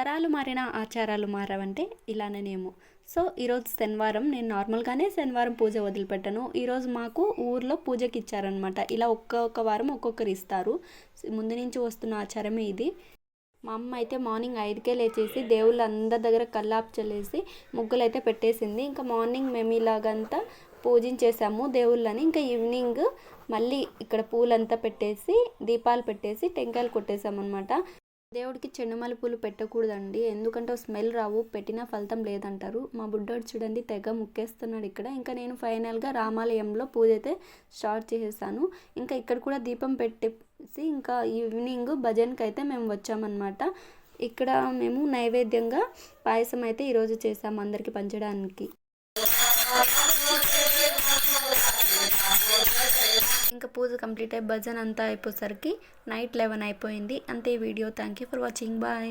తరాలు మారిన ఆచారాలు మారవంటే ఇలానేమో సో ఈరోజు శనివారం నేను నార్మల్గానే శనివారం పూజ వదిలిపెట్టాను. ఈరోజు మాకు ఊర్లో పూజకి ఇచ్చారనమాట ఇలా ఒక్కొక్క వారం ఒక్కొక్కరు ఇస్తారు. ముందు నుంచి వస్తున్న ఆచారమే ఇది. మా అమ్మ అయితే మార్నింగ్ ఐదుకే లేచేసి దేవుళ్ళు అందరి దగ్గర కల్లాపు చల్లేసి ముగ్గులు అయితే పెట్టేసింది. ఇంకా మార్నింగ్ మేము ఇలాగంతా పూజించేసాము దేవుళ్ళని. ఇంకా ఈవినింగ్ మళ్ళీ ఇక్కడ పూలంతా పెట్టేసి దీపాలు పెట్టేసి టెంకాయలు కొట్టేసామన్నమాట దేవుడికి చెండుమల్లి పూలు పెట్టకూడదండి. ఎందుకంటే స్మెల్ రావు పెట్టినా ఫలితం లేదంటారు. మా బుడ్డోడు చూడండి తెగ ముక్కేస్తున్నాడు ఇక్కడ. ఇంకా నేను ఫైనల్గా రామాలయంలో పూజ అయితే స్టార్ట్ చేసేసాను. ఇంకా ఇక్కడ కూడా దీపం పెట్టేసి ఇంకా ఈవినింగ్ భజన్కి అయితే మేము వచ్చామన్నమాట. ఇక్కడ మేము నైవేద్యంగా పాయసం అయితే ఈరోజు చేసాము అందరికి పంచడానికి. ఇంకా పూజ కంప్లీట్ అయ్యి భజన అంతా అయిపోయేసరికి నైట్ లెవెన్ అయిపోయింది. అంతే video. Thank you for watching bye